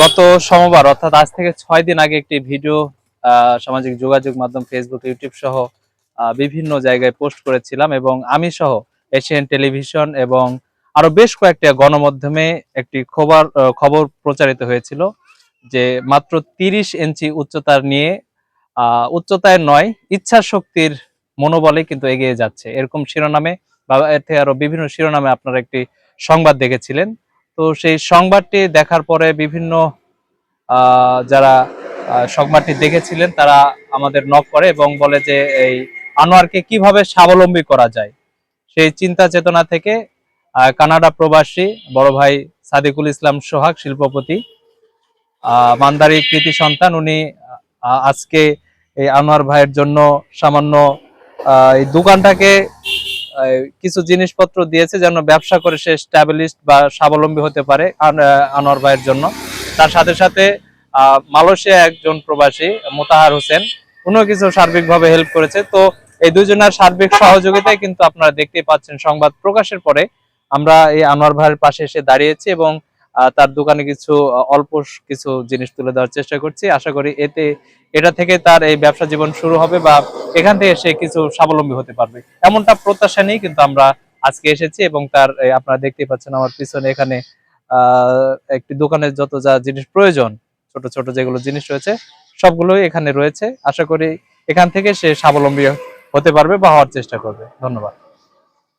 গত সোমবার, অর্থাৎ আজ থেকে ছয় দিন আগে একটি ভিডিও সামাজিক যোগাযোগ মাধ্যম ফেসবুক ইউটিউব সহ বিভিন্ন জায়গায় পোস্ট করেছিলাম এবং আমি সহ এশিয়ান টেলিভিশন এবং আরও বেশ কয়েকটি গণমাধ্যমে একটি খবর খবর প্রচারিত হয়েছিল যে মাত্র তিরিশ ইঞ্চি উচ্চতার নিয়ে উচ্চতায় নয়, ইচ্ছা শক্তির মনোবলে কিন্তু এগিয়ে যাচ্ছে। এরকম শিরোনামে বা থেকে আরও বিভিন্ন শিরোনামে আপনারা একটি সংবাদ দেখেছিলেন। তো সেই সংবাদটি দেখার পরে বিভিন্ন যারা সংবাদটি দেখেছিলেন তারা আমাদের নক করে এবং বলে যে এই আনোয়ারকে কীভাবে স্বাবলম্বী করা যায়। সেই চিন্তা চেতনা থেকে কানাডা প্রবাসী বড় ভাই সাদিকুল ইসলাম সোহাগ, শিল্পপতি মান্দারি কৃতি সন্তান, উনি আজকে এই আনোয়ার ভাইয়ের জন্য সামান্য এই দোকানটাকে কিছু জিনিসপত্র দিয়েছে যেন ব্যবসা করে সে স্ট্যাবলিশড বা স্বাবলম্বী হতে পারে আন- আনোয়ার ভাইয়ের জন্য। তার সাথে সাথে মালয়েশিয়া একজন প্রবাসী, মোতাহার হোসেন, উনিও কিছু সার্বিকভাবে হেল্প করেছে। তো এই দুজনের সার্বিক সহযোগিতায় কিন্তু আপনারা দেখতেই পাচ্ছেন সংবাদ প্রকাশের পরে। আমরা এই আনোয়ার ভাইয়ের পাশে এসে দাঁড়িয়েছি এবং তার দোকানে কিছু অল্প কিছু জিনিস তুলে দেওয়ার চেষ্টা করছি। আশা করি এতে, এটা থেকে তার এই ব্যবসা জীবন শুরু হবে বা এখান থেকে সে কিছু স্বাবলম্বী হতে পারবে। এমনটা প্রত্যাশা নেই, কিন্তু আমরা আজকে এসেছি এবং তার আপনারা দেখতেই পাচ্ছেন আমার পিছনে এখানে একটি দোকানের যত যা জিনিস প্রয়োজন, ছোট ছোট যেগুলো জিনিস রয়েছে, সবগুলোই এখানে রয়েছে। আশা করি এখান থেকে সে স্বাবলম্বী হতে পারবে বা হওয়ার চেষ্টা করবে। ধন্যবাদ।